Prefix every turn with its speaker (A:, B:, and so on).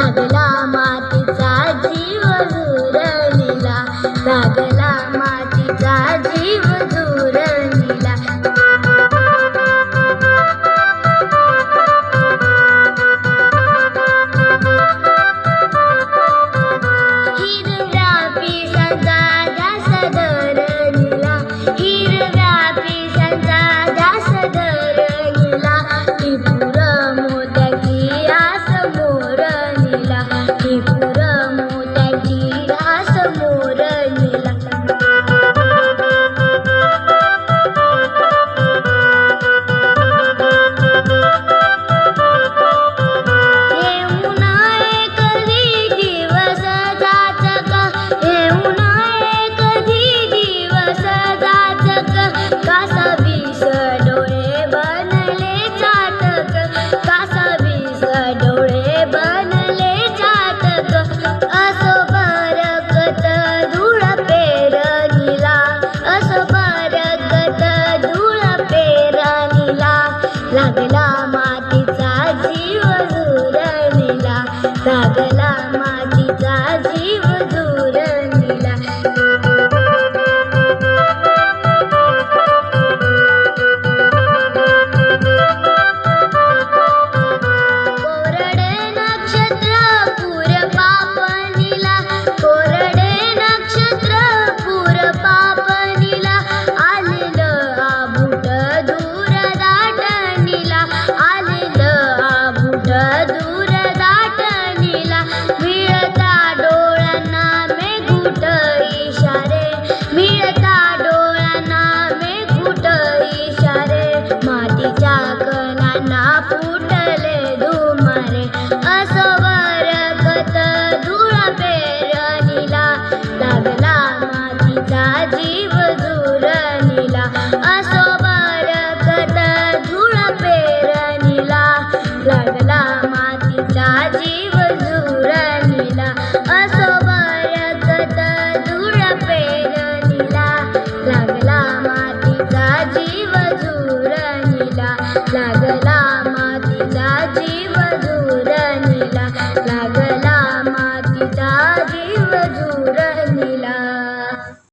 A: लागला मातीचा जीव झुरविला लागला मातीचा जीव झुर 你嫁了哪个？